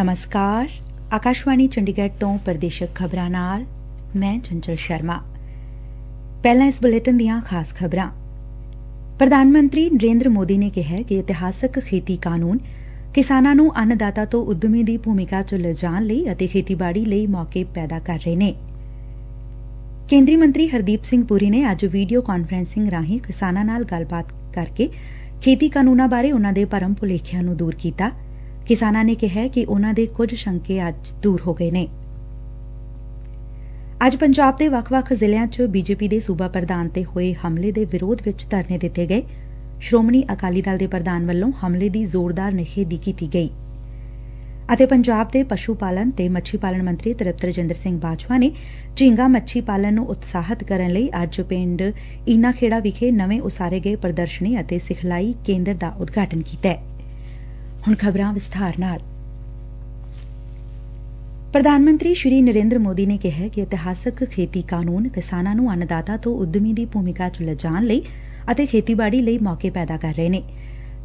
ਨਮਸਕਾਰ ਆਕਾਸ਼ਵਾਣੀ ਚੰਡੀਗੜ੍ਹ ਤੋਂ ਪ੍ਰਦੇਸ਼ਕ ਖਬਰਾਂ ਨਾਲ ਮੈਂ ਚੰਚਲ ਸ਼ਰਮਾ ਪ੍ਰਧਾਨ ਮੰਤਰੀ ਨਰੇਂਦਰ ਮੋਦੀ ਨੇ ਕਿਹੈ ਕਿ ਇਤਿਹਾਸਕ ਖੇਤੀ ਕਾਨੂੰਨ ਕਿਸਾਨਾਂ ਨੂੰ ਅੰਨਦਾਤਾ ਤੋਂ ਉਦਮੀ ਦੀ ਭੂਮਿਕਾ ਚ ਲਿਜਾਣ ਲਈ ਅਤੇ ਖੇਤੀਬਾੜੀ ਲਈ ਮੌਕੇ ਪੈਦਾ ਕਰ ਰਹੇ ਨੇ ਕੇਂਦਰੀ ਮੰਤਰੀ ਹਰਦੀਪ ਸਿੰਘ ਪੁਰੀ ਨੇ ਅੱਜ ਵੀਡੀਓ ਕਾਨਫਰੰਸਿੰਗ ਰਾਹੀਂ ਕਿਸਾਨਾਂ ਨਾਲ ਗੱਲਬਾਤ ਕਰਕੇ ਖੇਤੀ ਕਾਨੂੰਨਾਂ ਬਾਰੇ ਉਨੂਾਂ ਦੇ ਭਰਮ ਭੁਲੇਖਿਆਂ ਨੂੰ ਦੂਰ ਕੀਤਾ ਕਿਸਾਨਾਂ ਨੇ ਕਿਹੈ ਕਿ ਉਨੂਾਂ ਦੇ ਕੁਝ ਸ਼ੰਕੇ ਅੱਜ ਦੂਰ ਹੋ ਗਏ ਨੇ। ਅੱਜ ਪੰਜਾਬ ਦੇ ਵੱਖ-ਵੱਖ ਜ਼ਿਲ੍ਹਿਆਂ 'ਚ ਬੀਜੇਪੀ ਦੇ ਸੁਬਾ ਪ੍ਰਧਾਨ ਤੇ ਹੋਏ ਹਮਲੇ ਦੇ ਵਿਰੋਧ ਵਿਚ ਧਰਨੇ ਦਿੱਤੇ ਗਏ। ਸ਼੍ਰੋਮਣੀ ਅਕਾਲੀ ਦਲ ਦੇ ਪ੍ਰਧਾਨ ਵੱਲੋਂ ਹਮਲੇ ਦੀ ਜ਼ੋਰਦਾਰ ਨਿਖੇਧੀ ਕੀਤੀ ਗਈ। ਅਤੇ ਪੰਜਾਬ ਦੇ ਪਸ਼ੂ ਪਾਲਣ ਤੇ ਮੱਛੀ ਪਾਲਣ ਮੰਤਰੀ ਤ੍ਰਿਪਤ ਰਜਿੰਦਰ ਸਿੰਘ ਬਾਜਵਾ ਨੇ ਝੀਂਗਾ ਮੱਛੀ ਪਾਲਣ ਨੂੰ ਉਤਸ਼ਾਹਿਤ ਕਰਨ ਲਈ ਅੱਜ ਪਿੰਡ ਈਨਾਖੇੜਾ ਵਿਖੇ ਨਵੇਂ ਉਸਾਰੇ ਗਏ ਪ੍ਰਦਰਸ਼ਨੀ ਅਤੇ ਸਿਖਲਾਈ ਕੇਂਦਰ ਦਾ ਉਦਘਾਟਨ ਕੀਤੈ ਹੁਣ ਖਬਰਾਂ ਵਿਸਥਾਰ ਨਾਲ। ਪ੍ਰਧਾਨ ਮੰਤਰੀ ਸ਼੍ਰੀ ਨਰੇਂਦਰ ਮੋਦੀ ਨੇ ਕਿਹੈ ਕਿ ਇਤਿਹਾਸਕ ਖੇਤੀ ਕਾਨੂੰਨ ਕਿਸਾਨਾਂ ਨੂੰ ਅੰਨਦਾਤਾ ਤੋਂ ਉਦਮੀ ਦੀ ਭੂਮਿਕਾ ਚ ਲਿਜਾਣ ਲਈ ਅਤੇ ਖੇਤੀਬਾੜੀ ਲਈ ਮੌਕੇ ਪੈਦਾ ਕਰ ਰਹੇ ਨੇ।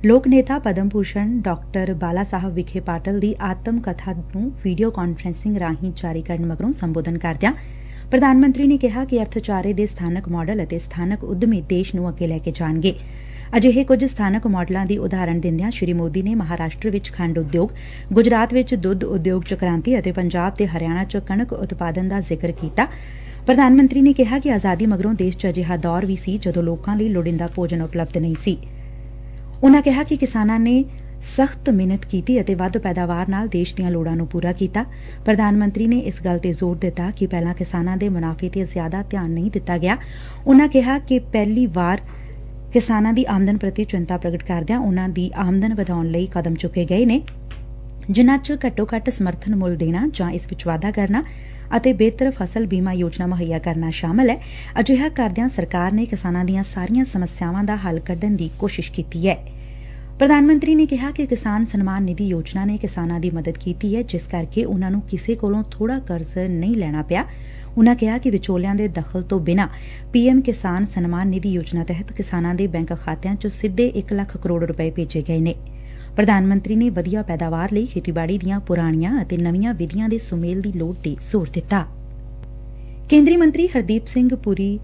ਲੋਕ ਨੇਤਾ ਪਦਮ ਭੂਸ਼ਣ ਡਾ ਬਾਲਾ ਸਾਹਿਬ ਵਿਖੇ ਪਾਟਲ ਦੀ ਆਤਮ ਕਥਾ ਨੂੰ ਵੀਡੀਓ ਕਾਨਫਰੰਸਿੰਗ ਰਾਹੀਂ ਜਾਰੀ ਕਰਨ ਮਗਰੋਂ ਸੰਬੋਧਨ ਕਰਦਿਆਂ ਪ੍ਰਧਾਨ ਮੰਤਰੀ ਨੇ ਕਿਹਾ ਕਿ ਅਰਥਚਾਰੇ ਦੇ ਸਬਾਨਕ ਮਾਡਲ ਅਤੇ ਸਬਾਨਕ ਉਦਮੀ ਦੇਸ਼ ਨੂੰ ਅੱਗੇ ਲੈ ਕੇ ਜਾਣਗੇ। ਅਜਿਹੇ ਕੁਝ ਸਬਾਨਕ ਮਾਡਲਾਂ ਦੀ ਉਦਾਹਰਣ ਦਿੰਦਿਆਂ ਸ੍ਰੀ ਮੋਦੀ ਨੇ ਮਹਾਰਾਸ਼ਟਰ ਵਿਚ ਖੰਡ ਉਦਯੋਗ, ਗੁਜਰਾਤ ਵਿਚ ਦੁੱਧ ਉਦਯੋਗ ਚ ਕ੍ਾਂਤੀ ਅਤੇ ਪੰਜਾਬ ਤੇ ਹਰਿਆਣਾ ਚ ਕਣਕ ਉਤਪਾਦਨ ਦਾ ਜ਼ਿਕਰ ਕੀਤਾ। ਪ੍ਰਧਾਨ ਮੰਤਰੀ ਨੇ ਕਿਹਾ ਕਿ ਆਜ਼ਾਦੀ ਮਗਰੋਂ ਦੇਸ਼ ਚ ਅਜਿਹਾ ਦੌਰ ਵੀ ਸੀ ਜਦੋਂ ਲੋਕਾਂ ਲਈ ਲੋੜੀਂਦਾ ਭੋਜਨ ਉਪਲਬਧ ਨਹੀਂ ਸੀ। ਉਨੂਾਂ ਕਿਹਾ ਕਿ ਕਿਸਾਨਾਂ ਨੇ ਸਖਤ ਮਿਹਨਤ ਕੀਤੀ ਅਤੇ ਵੱਧ ਪੈਦਾਵਾਰ ਨਾਲ ਦੇਸ਼ ਦੀਆਂ ਲੋੜਾਂ ਨੂੰ ਪੂਰਾ ਕੀਤਾ। ਪ੍ਰਧਾਨ ਮੰਤਰੀ ਨੇ ਇਸ ਗੱਲ ਤੇ ਜ਼ੋਰ ਦਿੱਤਾ ਕਿ ਪਹਿਲਾਂ ਕਿਸਾਨਾਂ ਦੇ ਮੁਨਾਫੇ ਤੇ ਜ਼ਿਆਦਾ ਧਿਆਨ ਨਹੀਂ ਦਿੱਤਾ ਗਿਆ। ਉਨੂਾਂ ਕਿਹਾ ਕਿ ਪਹਿਲੀ ਵਾਰ ਕਿਸਾਨਾਂ ਦੀ ਆਮਦਨ ਪ੍ਰਤੀ ਚਿੰਤਾ ਪ੍ਰਗਟ ਕਰਦਿਆਂ ਉਨੂਾਂ ਦੀ ਆਮਦਨ ਵਧਾਉਣ ਲਈ ਕਦਮ ਚੁੱਕੇ ਗਏ ਨੇ, ਜਿਨ੍ਹਾਂ 'ਚ ਘੱਟੋ ਘੱਟ ਸਮਰਥਨ ਮੁੱਲ ਦੇਣਾ ਜਾਂ ਇਸ ਵਿਚ ਵਾਧਾ ਕਰਨਾ ਅਤੇ ਬਿਹਤਰ ਫਸਲ ਬੀਮਾ ਯੋਜਨਾ ਮੁਹੱਈਆ ਕਰਨਾ ਸ਼ਾਮਲ ਹੈ। ਅਜਿਹਾ ਕਰਦਿਆਂ ਸਰਕਾਰ ਨੇ ਕਿਸਾਨਾਂ ਦੀਆਂ ਸਾਰੀਆਂ ਸਮੱਸਿਆਵਾਂ ਦਾ ਹੱਲ ਕੱਢਣ ਦੀ ਕੋਸ਼ਿਸ਼ ਕੀਤੀ ਹੈ। ਪ੍ਰਧਾਨ ਮੰਤਰੀ ਨੇ ਕਿਹਾ ਕਿ ਕਿਸਾਨ ਸਨਮਾਨ ਨਿਧੀ ਯੋਜਨਾ ਨੇ ਕਿਸਾਨਾਂ ਦੀ ਮਦਦ ਕੀਤੀ ਐ ਜਿਸ ਕਰਕੇ ਉਨੂਾਂ ਨੂੰ ਕਿਸੇ ਕੋਲੋਂ ਥੋੜਾ ਕਰਜ਼ ਨਹੀਂ ਲੈਣਾ ਪਿਆ। ਉਨੂਾ ਕਿਹਾ ਕਿ ਵਿਚੋਲਿਆਂ ਦੇ ਦਖਲ ਤੋਂ ਬਿਨਾਂ ਪੀ ਐਮ ਕਿਸਾਨ ਸਨਮਾਨ ਨਿਧੀ ਯੋਜਨਾ ਤਹਿਤ ਕਿਸਾਨਾਂ ਦੇ ਬੈਂਕ ਖਾਤਿਆਂ 'ਚ ਸਿੱਧੇ ਇਕ ਲੱਖ ਕਰੋੜ ਰੁਪੈ ਭੇਜੇ ਗਏ ਨੇ। ਪ੍ਰਧਾਨ ਮੰਤਰੀ ਨੇ ਵਧੀਆ ਪੈਦਾਵਾਰ ਲਈ ਖੇਤੀਬਾੜੀ ਦੀਆਂ ਪੁਰਾਣੀਆਂ ਅਤੇ ਨਵੀਆਂ ਵਿਧੀਆਂ ਦੇ ਸੁਮੇਲ ਦੀ ਲੋੜ ਤੇ ਜ਼ੋਰ ਦਿੱਤਾ। ਕੇਂਦਰੀ ਮੰਤਰੀ ਹਰਦੀਪ ਸਿੰਘ ਪੁਰੀ,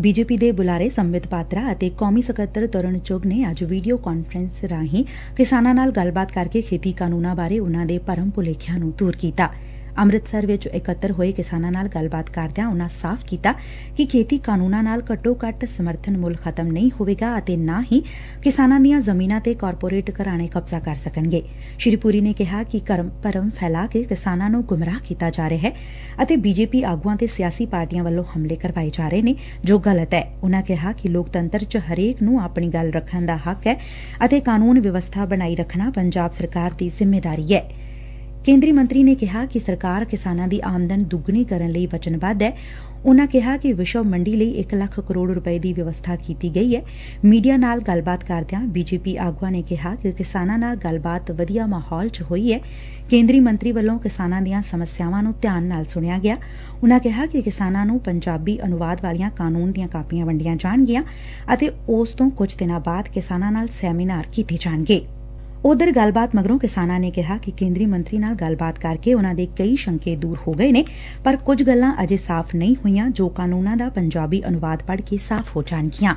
ਬੀਜੇਪੀ ਦੇ ਬੁਲਾਰੇ ਸੰਬਿਤ ਪਾਤਰਾ ਅਤੇ ਕੌਮੀ ਸਕੱਤਰ ਤਰੁਣ ਚੁਗ ਨੇ ਅੱਜ ਵੀਡੀਓ ਕਾਨਫਰੰਸ ਰਾਹੀਂ ਕਿਸਾਨਾਂ ਨਾਲ ਗੱਲਬਾਤ ਕਰਕੇ ਖੇਤੀ ਕਾਨੂੰਨਾਂ ਬਾਰੇ ਉਨੂਾਂ ਦੇ ਭਰਮ ਭੁਲੇਖਿਆਂ ਨੂੰ ਦੂਰ ਕੀਤਾ। ਅੰਮ੍ਰਿਤਸਰ ਵਿਚ ਇਕੱਤਰ ਹੋਏ ਕਿਸਾਨਾਂ ਨਾਲ ਗੱਲਬਾਤ ਕਰਦਿਆਂ ਉਨੂਾਂ ਸਾਫ਼ ਕੀਤਾ ਕਿ ਖੇਤੀ ਕਾਨੂੰਨਾਂ ਨਾਲ ਘੱਟੋ ਘੱਟ ਸਮਰਥਨ ਮੁੱਲ ਖਤਮ ਨਹੀਂ ਹੋਵੇਗਾ ਅਤੇ ਨਾ ਹੀ ਕਿਸਾਨਾਂ ਦੀਆਂ ਜ਼ਮੀਨਾਂ ਤੇ ਕਾਰਪੋਰੇਟ ਘਰਾਣੇ ਕਬਜ਼ਾ ਕਰ ਸਕਣਗੇ। ਸ਼੍ਰੀ ਪੁਰੀ ਨੇ ਕਿਹਾ ਕਿ ਭਰਮ ਫੈਲਾ ਕੇ ਕਿਸਾਨਾਂ ਨੂੰ ਗੁੰਮਰਾਹ ਕੀਤਾ ਜਾ ਰਿਹੈ ਅਤੇ ਬੀਜੇਪੀ ਆਗੁਆਂ ਤੇ ਸਿਆਸੀ ਪਾਰਟੀਆਂ ਵੱਲੋਂ ਹਮਲੇ ਕਰਵਾਏ ਜਾ ਰਹੇ ਨੇ, ਜੋ ਗਲਤ ਐ ਉਨੂਾਂ ਕਿਹਾ ਕਿ ਲੋਕਤੰਤਰ 'ਚ ਹਰੇਕ ਨੂੰ ਆਪਣੀ ਗੱਲ ਰੱਖਣ ਦਾ ਹੱਕ ਐ ਅਤੇ ਕਾਨੂੰਨ ਵਿਵਸਬਾ ਬਣਾਈ ਰੱਖਣਾ ਪੰਜਾਬ ਸਰਕਾਰ ਦੀ ਜ਼ਿੰਮੇਵਾਰੀ ਹੈ। ਕੇਂਦਰੀ ਮੰਤਰੀ ਨੇ ਕਿਹਾ ਕਿ ਸਰਕਾਰ ਕਿਸਾਨਾਂ ਦੀ ਆਮਦਨ ਦੁੱਗਣੀ ਕਰਨ ਲਈ ਵਚਨਬੱਧ ਐ। ਉਨੂਾ ਕਿਹਾ ਕਿ ਵਿਸ਼ਵ ਮੰਡੀ ਲਈ ਇਕ ਲੱਖ ਕਰੋੜ ਰੁਪੈ ਦੀ ਵਿਵਸਬਾ ਕੀਤੀ ਗਈ ਐ। ਮੀਡੀਆ ਨਾਲ ਗੱਲਬਾਤ ਕਰਦਿਆਂ ਬੀਜੇਪੀ ਆਗੁਆਂ ਨੇ ਕਿਹਾ ਕਿ ਕਿਸਾਨਾਂ ਨਾਲ ਗੱਲਬਾਤ ਵਧੀਆ ਮਾਹੌਲ 'ਚ ਹੋਈ ਐ। ਕੇਂਦਰੀ ਮੰਤਰੀ ਵੱਲੋਂ ਕਿਸਾਨਾਂ ਦੀਆਂ ਸਮੱਸਿਆਵਾਂ ਨੂੰ ਧਿਆਨ ਨਾਲ ਸੁਣਿਆ ਗਿਆ। ਉਨੂਾ ਕਿਹਾ ਕਿ ਕਿਸਾਨਾਂ ਨੂੰ ਪੰਜਾਬੀ ਅਨੁਵਾਦ ਵਾਲੀਆਂ ਕਾਨੂੰਨ ਦੀਆਂ ਕਾਪੀਆਂ ਵੰਡੀਆਂ ਜਾਣਗੀਆਂ ਅਤੇ ਉਸ ਤੋਂ ਕੁਝ ਦਿਨਾਂ ਬਾਅਦ ਕਿਸਾਨਾਂ ਨਾਲ ਸੈਮੀਨਾਰ ਕੀਤੇ ਜਾਣਗੇ। ਉਧਰ ਗੱਲਬਾਤ ਮਗਰੋਂ ਕਿਸਾਨਾਂ ਨੇ ਕਿਹਾ ਕਿ ਕੇਂਦਰੀ ਮੰਤਰੀ ਨਾਲ ਗੱਲਬਾਤ ਕਰਕੇ ਉਨੂਾਂ ਦੇ ਕਈ ਸ਼ੰਕੇ ਦੂਰ ਹੋ ਗਏ ਨੇ, ਪਰ ਕੁਝ ਗੱਲਾਂ ਅਜੇ ਸਾਫ਼ ਨਹੀਂ ਹੋਈਆਂ, ਜੋ ਕਾਨੂੰਨਾਂ ਦਾ ਪੰਜਾਬੀ ਅਨੁਵਾਦ ਪੜ੍ਹ ਕੇ ਸਾਫ਼ ਹੋ ਜਾਣਗੀਆਂ।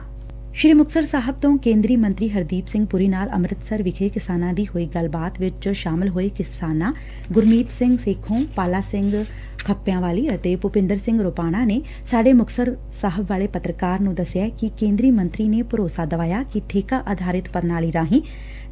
ਸ਼੍ਰੀ ਮੁਕਤਸਰ ਸਾਹਿਬ ਤੋਂ ਕੇਂਦਰੀ ਮੰਤਰੀ ਹਰਦੀਪ ਸਿੰਘ ਪੁਰੀ ਨਾਲ ਅੰਮ੍ਰਿਤਸਰ ਵਿਖੇ ਕਿਸਾਨਾਂ ਦੀ ਹੋਈ ਗੱਲਬਾਤ ਵਿੱਚ ਸ਼ਾਮਲ ਹੋਏ ਕਿਸਾਨਾਂ ਗੁਰਮੀਤ ਸਿੰਘ ਸੇਖੋਂ, ਪਾਲਾ ਸਿੰਘ ਖੱਪਿਆਂਵਾਲੀ ਅਤੇ ਭੁਪਿੰਦਰ ਸਿੰਘ ਰੋਪਾਣਾ ਨੇ ਸਾਡੇ ਮੁਕਤਸਰ ਸਾਹਿਬ ਵਾਲੇ ਪੱਤਰਕਾਰ ਨੂੰ ਦੱਸਿਆ ਕਿ ਕੇਂਦਰੀ ਮੰਤਰੀ ਨੇ ਭਰੋਸਾ ਦਵਾਇਆ ਕਿ ਠੇਕਾ ਆਧਾਰਿਤ ਪ੍ਰਣਾਲੀ ਰਾਹੀਂ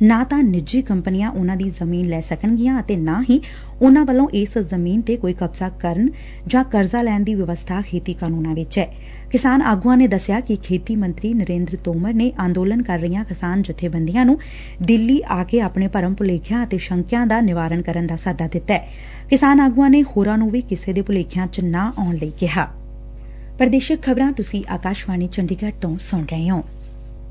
ਨਾ ਤਾਂ ਨਿੱਜੀ ਕੰਪਨੀਆਂ ਉਨੂਾਂ ਦੀ ਜ਼ਮੀਨ ਲੈ ਸਕਣਗੀਆਂ ਅਤੇ ਨਾ ਹੀ ਉਨੂਾਂ ਵੱਲੋਂ ਇਸ ਜ਼ਮੀਨ ਤੇ ਕੋਈ ਕਬਜ਼ਾ ਕਰਨ ਜਾਂ ਕਰਜ਼ਾ ਲੈਣ ਦੀ ਵਿਵਸਬਾ ਖੇਤੀ ਕਾਨੂੰਨਾਂ ਵਿਚ ਹੈ। ਕਿਸਾਨ ਆਗੁਆਂ ਨੇ ਦਸਿਆ ਕਿ ਖੇਤੀ ਮੰਤਰੀ ਨਰੇਂਦਰ ਤੋਮਰ ਨੇ ਅੰਦੋਲਨ ਕਰ ਰਹੀਆਂ ਕਿਸਾਨ ਜਥੇਬੰਦੀਆਂ ਨੂੰ ਦਿੱਲੀ ਆ ਕੇ ਆਪਣੇ ਭਰਮ ਭੁਲੇਖਿਆਂ ਅਤੇ ਸ਼ੰਕਿਆਂ ਦਾ ਨਿਵਾਰਨ ਕਰਨ ਦਾ ਸੱਦਾ ਦਿੱਤੈ ਕਿਸਾਨ ਆਗੁਆਂ ਨੇ ਹੋਰਾਂ ਨੂੰ ਵੀ ਕਿਸੇ ਦੇ ਭੁਲੇਖਿਆਂ 'ਚ ਨਾ ਆਉਣ ਲਈ ਕਿਹਾ।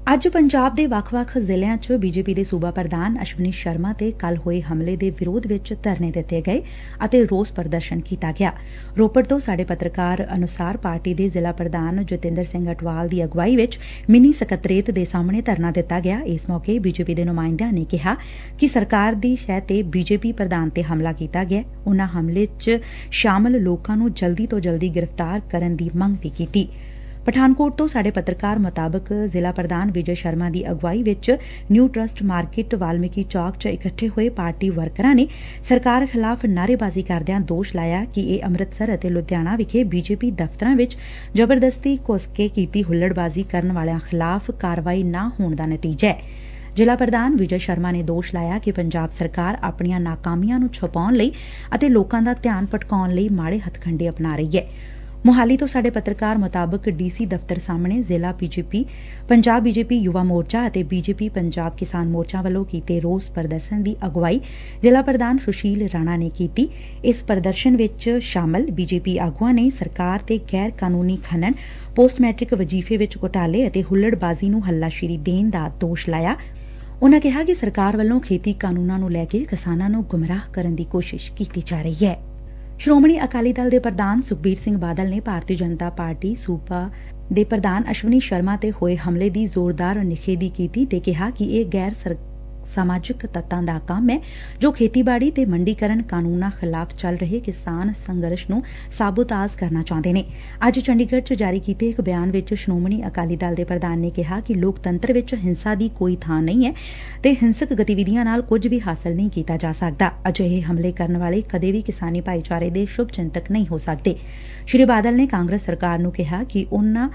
ਅੱਜ ਪੰਜਾਬ ਦੇ ਵੱਖ-ਵੱਖ ਜ਼ਿਲ੍ਹਿਆਂ 'ਚ ਬੀਜੇਪੀ ਦੇ ਸੁਬਾ ਪ੍ਰਧਾਨ ਅਸ਼ਵਨੀ ਸ਼ਰਮਾ ਤੇ ਕੱਲ ਹੋਏ ਹਮਲੇ ਦੇ ਵਿਰੋਧ ਵਿਚ ਧਰਨੇ ਦਿੱਤੇ ਗਏ ਅਤੇ ਰੋਸ ਪ੍ਰਦਰਸ਼ਨ ਕੀਤਾ ਗਿਆ। ਰੋਪੜ ਤੋਂ ਸਾਡੇ ਪੱਤਰਕਾਰ ਅਨੁਸਾਰ ਪਾਰਟੀ ਦੇ ਜ਼ਿਲ੍ਹਾ ਪ੍ਰਧਾਨ ਜਤਿੰਦਰ ਸਿੰਘ ਅਟਵਾਲ ਦੀ ਅਗਵਾਈ ਵਿਚ ਮਿੰਨੀ ਸਕੱਤਰੇਤ ਦੇ ਸਾਹਮਣੇ ਧਰਨਾ ਦਿੱਤਾ ਗਿਆ। ਇਸ ਮੌਕੇ ਬੀਜੇਪੀ ਦੇ ਨੁਮਾਇੰਦਿਆਂ ਨੇ ਕਿਹਾ ਕਿ ਸਰਕਾਰ ਦੀ ਸ਼ਹਿ ਤੇ ਬੀਜੇਪੀ ਪ੍ਰਧਾਨ ਤੇ ਹਮਲਾ ਕੀਤਾ ਗਿਐ ਉਨੂਾਂ ਹਮਲੇ 'ਚ ਸ਼ਾਮਲ ਲੋਕਾਂ ਨੂੰ ਜਲਦੀ ਤੋਂ ਜਲਦੀ ਗ੍ਰਿਫਤਾਰ ਕਰਨ ਦੀ ਮੰਗ ਵੀ ਕੀਤੀ। ਪਠਾਨਕੋਟ ਤੋਂ ਸਾਡੇ ਪੱਤਰਕਾਰ ਮੁਤਾਬਕ ਜ਼ਿਲ੍ਹਾ ਪ੍ਰਧਾਨ ਵਿਜੇ ਸ਼ਰਮਾ ਦੀ ਅਗਵਾਈ ਵਿਚ new trust market Valmiki Chowk 'ਚ ਇਕੱਠੇ ਹੋਏ ਪਾਰਟੀ ਵਰਕਰਾਂ ਨੇ ਸਰਕਾਰ ਖਿਲਾਫ ਨਾਅਰੇਬਾਜ਼ੀ ਕਰਦਿਆਂ ਦੋਸ਼ ਲਾਇਆ ਕਿ ਇਹ ਅੰਮ੍ਰਿਤਸਰ ਅਤੇ ਲੁਧਿਆਣਾ ਵਿਖੇ ਬੀਜੇਪੀ ਦਫ਼ਤਰਾਂ ਵਿਚ ਜ਼ਬਰਦਸਤੀ ਘੁਸ ਕੇ ਕੀਤੀ ਹੁੱਲੜਬਾਜ਼ੀ ਕਰਨ ਵਾਲਿਆਂ ਖਿਲਾਫ ਕਾਰਵਾਈ ਨਾ ਹੋਣ ਦਾ ਨਤੀਜਾ ਹੈ। ਜ਼ਿਲ੍ਹਾ ਪ੍ਰਧਾਨ ਵਿਜੇ ਸ਼ਰਮਾ ਨੇ ਦੋਸ਼ ਲਾਇਆ ਕਿ ਪੰਜਾਬ ਸਰਕਾਰ ਆਪਣੀਆਂ ਨਾਕਾਮੀਆਂ ਨੂੰ ਛੁਪਾਉਣ ਲਈ ਅਤੇ ਲੋਕਾਂ ਦਾ ਧਿਆਨ ਭਟਕਾਉਣ ਲਈ ਮਾੜੇ ਹੱਥਕੰਡੇ ਅਪਣਾ ਰਹੀ ਹੈ। ਮੁਹਾਲੀ ਤੋਂ ਸਾਡੇ ਪੱਤਰਕਾਰ ਮੁਤਾਬਕ ਡੀਸੀ ਦਫ਼ਤਰ ਸਾਹਮਣੇ ਜ਼ਿਲ੍ਹਾ ਬੀਜੇਪੀ, ਪੰਜਾਬ ਬੀਜੇਪੀ ਯੁਵਾ ਮੋਰਚਾ ਅਤੇ ਬੀਜੇਪੀ ਪੰਜਾਬ ਕਿਸਾਨ ਮੋਰਚਾ ਵੱਲੋਂ ਕੀਤੇ ਰੋਸ ਪ੍ਰਦਰਸ਼ਨ ਦੀ ਅਗਵਾਈ ਜ਼ਿਲ੍ਹਾ ਪ੍ਰਧਾਨ ਸੁਸ਼ੀਲ ਰਾਣਾ ਨੇ ਕੀਤੀ। ਇਸ ਪ੍ਰਦਰਸ਼ਨ ਵਿਚ ਸ਼ਾਮਲ ਬੀਜੇਪੀ ਆਗੁਆਂ ਨੇ ਸਰਕਾਰ ਤੇ ਗੈਰ ਕਾਨੂੰਨੀ ਖਨਨ ਪੋਸਟ ਮੈਟ੍ਰਿਕ ਵਜੀਫੇ ਵਿਚ ਘੁਟਾਲੇ ਅਤੇ ਹੁੱਲੜਬਾਜ਼ੀ ਨੂੰ ਹੱਲਾਸ਼ੇਰੀ ਦੇਣ ਦਾ ਦੋਸ਼ ਲਾਇਆ। ਉਨੂਾ ਕਿਹਾ ਕਿ ਸਰਕਾਰ ਵੱਲੋਂ ਖੇਤੀ ਕਾਨੂੰਨਾਂ ਨੂੰ ਲੈ ਕੇ ਕਿਸਾਨਾਂ ਨੂੰ ਗੁੰਮਰਾਹ ਕਰਨ ਦੀ ਕੋਸ਼ਿਸ਼ ਕੀਤੀ ਜਾ ਰਹੀ ਹੈ। ਸ਼੍ਰੋਮਣੀ ਅਕਾਲੀ ਦਲ ਦੇ ਪ੍ਰਧਾਨ ਸੁਖਬੀਰ ਸਿੰਘ ਬਾਦਲ ਨੇ ਭਾਰਤੀ ਜਨਤਾ ਪਾਰਟੀ ਸੁਬਾ ਦੇ ਪ੍ਰਧਾਨ ਅਸ਼ਵਨੀ ਸ਼ਰਮਾ ਤੇ ਹੋਏ ਹਮਲੇ ਦੀ ਜ਼ੋਰਦਾਰ ਨਿਖੇਧੀ ਕੀਤੀ ਤੇ ਕਿਹਾ ਕਿ ਇਹ ਗੈਰ ਸਮਾਜਿਕ ਤੱਤਾਂ ਦਾ ਕੰਮ ਐ ਜੋ ਖੇਤੀਬਾੜੀ ਤੇ ਮੰਡੀਕਰਨ ਕਾਨੂੰਨਾਂ ਖਿਲਾਫ ਚੱਲ ਰਹੇ ਕਿਸਾਨ ਸੰਘਰਸ਼ ਨੂੰ ਸਾਬੋਤਾਜ ਕਰਨਾ ਚਾਹੁੰਦੇ ਨੇ। ਅੱਜ ਚੰਡੀਗੜ 'ਚ ਜਾਰੀ ਕੀਤੇ ਇਕ ਬਿਆਨ ਵਿਚ ਸ਼੍ਰੋਮਣੀ ਅਕਾਲੀ ਦਲ ਦੇ ਪ੍ਰਧਾਨ ਨੇ ਕਿਹਾ ਕਿ ਲੋਕਤੰਤਰ ਵਿਚ ਹਿੰਸਾ ਦੀ ਕੋਈ ਬਾਂ ਨਹੀਂ ਐ ਤੇ ਹਿੰਸਕ ਗਤੀਵਿਧੀਆਂ ਨਾਲ ਕੁਝ ਵੀ ਹਾਸਲ ਨਹੀਂ ਕੀਤਾ ਜਾ ਸਕਦਾ। ਅਜਿਹੇ ਹਮਲੇ ਕਰਨ ਵਾਲੇ ਕਦੇ ਵੀ ਕਿਸਾਨੀ ਭਾਈਚਾਰੇ ਦੇ ਸ਼ੁਭ ਚਿੰਤਕ ਨਹੀਂ ਹੋ ਸਕਦੇ। ਸ਼੍ਰੀ ਬਾਦਲ ਨੇ ਕਾਂਗਰਸ ਸਰਕਾਰ ਨੂੰ ਕਿਹਾ ਕਿ ਉਨ੍ਹਾਂ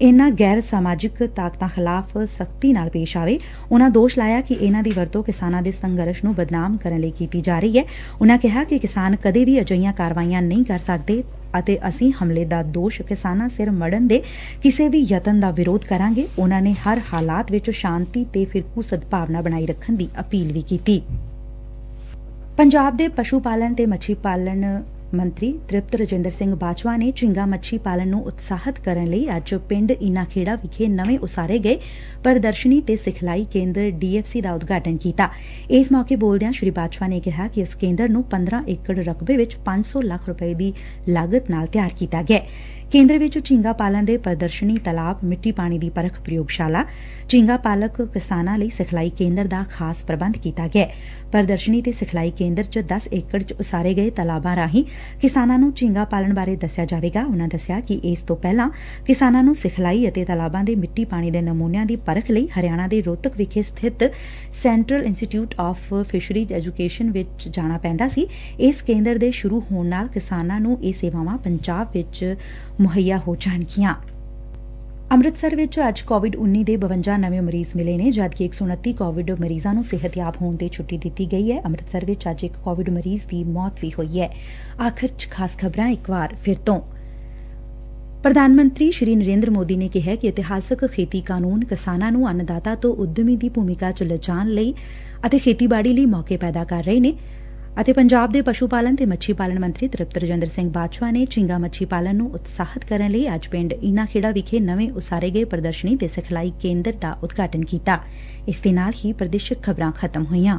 ਇਨ੍ਹਾਂ ਗੈਰ ਸਮਾਜਿਕ ਤਾਕਤਾਂ ਖਿਲਾਫ ਸਖਤੀ ਨਾਲ ਪੇਸ਼ ਆਵੇ। ਉਨ੍ਹਾਂ ਦੋਸ਼ ਲਾਇਆ ਕਿ ਇਨ੍ਹਾਂ ਦੀ ਵਰਤੋਂ ਕਿਸਾਨਾਂ ਦੇ ਸੰਘਰਸ਼ ਨੂੰ ਬਦਨਾਮ ਕਰਨ ਲਈ ਕੀਤੀ ਜਾ ਰਹੀ ਹੈ। ਉਨ੍ਹਾਂ ਕਿਹਾ ਕਿ ਕਿਸਾਨ ਕਦੇ ਵੀ ਅਜਿਹੀਆਂ ਕਾਰਵਾਈਆਂ ਨਹੀਂ ਕਰ ਸਕਦੇ ਅਤੇ ਅਸੀਂ ਹਮਲੇ ਦਾ ਦੋਸ਼ ਕਿਸਾਨਾਂ ਸਿਰ ਮੜਨ ਦੇ ਕਿਸੇ ਵੀ ਯਤਨ ਦਾ ਵਿਰੋਧ ਕਰਾਂਗੇ। ਉਨ੍ਹਾਂ ਨੇ ਹਰ ਹਾਲਾਤ ਵਿਚ ਸ਼ਾਂਤੀ ਤੇ ਫਿਰਕੁ ਸਦਭਾਵਨਾ ਬਣਾਈ ਰੱਖਣ ਦੀ ਅਪੀਲ ਵੀ ਕੀਤੀ। ਪੰਜਾਬ ਦੇ ਪਸ਼ੂ ਪਾਲਣ ਤੇ ਮੱਛੀ ਪਾਲਣ ਮੰਤਰੀ ਤ੍ਰਿਪਤ ਰਜਿੰਦਰ ਸਿੰਘ ਬਾਜਵਾ ਨੇ ਝਿੰਗਾ ਮੱਛੀ ਪਾਲਣ ਨੂੰ ਉਤਸ਼ਾਹਿਤ ਕਰਨ ਲਈ ਅੱਜ ਪਿੰਡ ਈਨਾਖੇੜਾ ਵਿਖੇ ਨਵੇਂ ਉਸਾਰੇ ਗਏ ਪ੍ਰਦਰਸ਼ਨੀ ਤੇ ਸਿਖਲਾਈ ਕੇਂਦਰ ਡੀ ਐਫ਼ ਸੀ ਦਾ ਉਦਘਾਟਨ ਕੀਤਾ। ਇਸ ਮੌਕੇ ਬੋਲਦਿਆਂ ਸ਼੍ਰੀ ਬਾਜਵਾ ਨੇ ਕਿਹਾ ਕਿ ਇਸ ਕੇਂਦਰ ਨੂੰ 15 ਏਕੜ ਰਕਬੇ ਵਿਚ ਪੰਜ ਸੌ ਲੱਖ ਰੁਪਏ ਦੀ ਲਾਗਤ ਨਾਲ ਤਿਆਰ ਕੀਤਾ ਗਿਆ ਕੇਂਦਰ ਵਿਚ ਝੀਂਗਾ ਪਾਲਣ ਦੇ ਪ੍ਰਦਰਸ਼ਨੀ ਤਲਾਬ, ਮਿੱਟੀ ਪਾਣੀ ਦੀ ਪਰਖ ਪ੍ਰਯੋਗਸ਼ਾਲਾ, ਝੀਂਗਾ ਪਾਲਕ ਕਿਸਾਨਾਂ ਲਈ ਸਿਖਲਾਈ ਕੇਂਦਰ ਦਾ ਖਾਸ ਪ੍ਰਬੰਧ ਕੀਤਾ ਗਿਐ ਪ੍ਰਦਰਸ਼ਨੀ ਤੇ ਸਿਖਲਾਈ ਕੇਂਦਰ 'ਚ ਦਸ ਏਕੜ 'ਚ ਉਸਾਰੇ ਗਏ ਤਲਾਬਾਂ ਰਾਹੀਂ ਕਿਸਾਨਾਂ ਨੂੰ ਝੀਂਗਾ ਪਾਲਣ ਬਾਰੇ ਦੱਸਿਆ ਜਾਵੇਗਾ। ਉਨਾਂ ਦੱਸਿਆ ਕਿ ਇਸ ਤੋਂ ਪਹਿਲਾਂ ਕਿਸਾਨਾਂ ਨੂੰ ਸਿਖਲਾਈ ਅਤੇ ਤਲਾਬਾਂ ਦੇ ਮਿੱਟੀ ਪਾਣੀ ਦੇ ਨਮੂਨਿਆਂ ਦੀ ਪਰਖ ਲਈ ਹਰਿਆਣਾ ਦੇ ਰੋਹਤਕ ਵਿਖੇ ਸਬਿਤ central institute of fisheries education ਵਿਚ ਜਾਣਾ ਪੈਂਦਾ ਸੀ। ਇਸ ਕੇਂਦਰ ਦੇ ਸ਼ੁਰੂ ਹੋਣ ਨਾਲ ਕਿਸਾਨਾਂ ਨੂੰ ਇਹ ਸੇਵਾਵਾਂ ਪੰਜਾਬ ਵਿਚ ਮੁਹੱਈਆ ਹੋ ਜਾਣਗੀਆਂ। ਅੰਮ੍ਰਿਤਸਰ ਵਿੱਚ ਅੱਜ ਕੋਵਿਡ-19 ਦੇ 52 ਨਵੇਂ ਮਰੀਜ਼ ਮਿਲੇ ਨੇ, ਜਦਕਿ 129 ਕੋਵਿਡ ਮਰੀਜ਼ਾਂ ਨੂੰ ਸਿਹਤਯਾਬ ਹੋਣ ਤੇ ਛੁੱਟੀ ਦਿੱਤੀ ਗਈ ਹੈ। ਅੰਮ੍ਰਿਤਸਰ ਵਿੱਚ ਅੱਜ ਇੱਕ ਕੋਵਿਡ ਮਰੀਜ਼ ਦੀ ਮੌਤ ਵੀ ਹੋਈ ਹੈ। ਆਖਰ 'ਚ ਖਾਸ ਖਬਰਾਂ ਇੱਕ ਵਾਰ ਫਿਰ ਤੋਂ। ਪ੍ਰਧਾਨ ਮੰਤਰੀ ਸ਼੍ਰੀ ਨਰਿੰਦਰ ਮੋਦੀ ਨੇ ਕਿਹੈ ਕਿ ਇਤਿਹਾਸਕ ਖੇਤੀ ਕਾਨੂੰਨ ਕਿਸਾਨਾਂ ਨੂੰ ਅੰਨਦਾਤਾ ਤੋਂ ਉਦਮੀ ਦੀ ਭੂਮਿਕਾ 'ਚ ਲਿਜਾਣ ਲਈ ਅਤੇ ਖੇਤੀਬਾੜੀ ਲਈ ਮੌਕੇ ਪੈਦਾ ਕਰ ਰਹੇ ਨੇ। ਅਤੇ ਪੰਜਾਬ ਦੇ ਪਸ਼ੂ ਪਾਲਣ ਤੇ ਮੱਛੀ ਪਾਲਣ ਮੰਤਰੀ ਤ੍ਰਿਪਤ ਰਜਿੰਦਰ ਸਿੰਘ ਬਾਜਵਾ ਨੇ ਝਿੰਗਾ ਮੱਛੀ ਪਾਲਣ ਨੂੰ ਉਤਸ਼ਾਹਿਤ ਕਰਨ ਲਈ ਅੱਜ ਪਿੰਡ ਈਨਾਖੇੜਾ ਵਿਖੇ ਨਵੇਂ ਉਸਾਰੇ ਗਏ ਪ੍ਰਦਰਸ਼ਨੀ ਤੇ ਸਿਖਲਾਈ ਕੇਂਦਰ ਦਾ ਉਦਘਾਟਨ ਕੀਤਾ। ਇਸ ਦੇ ਨਾਲ ਹੀ ਪ੍ਰਦੇਸ਼ਿਕ ਖਬਰਾਂ ਖਤਮ ਹੋਈਆਂ।